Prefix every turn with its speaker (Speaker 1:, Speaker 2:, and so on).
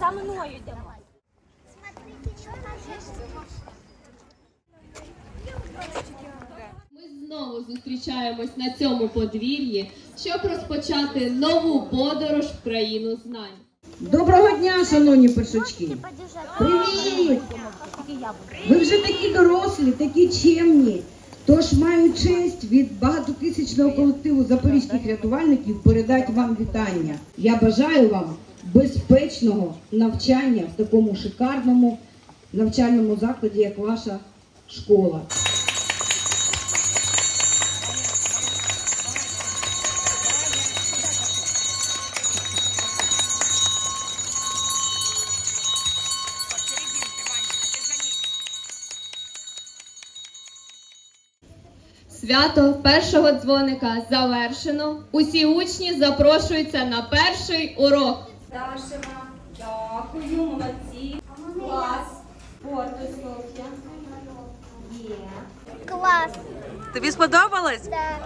Speaker 1: За мною йдемо.
Speaker 2: Ми знову зустрічаємось на цьому подвір'ї, щоб розпочати нову подорож в країну знань.
Speaker 3: Доброго дня, шановні першачки! Привіт! Ви вже такі дорослі, такі чемні. Тож маю честь від багатотисячного колективу запорізьких рятувальників передати вам вітання. Я бажаю вам безпечного навчання в такому шикарному навчальному закладі, як ваша школа.
Speaker 2: Свято першого дзвоника завершено. Усі учні запрошуються на перший урок.
Speaker 1: Дякую, молодці. Клас. Фото, Софія. Є.
Speaker 4: Клас.
Speaker 5: Тобі сподобалось?
Speaker 4: Да.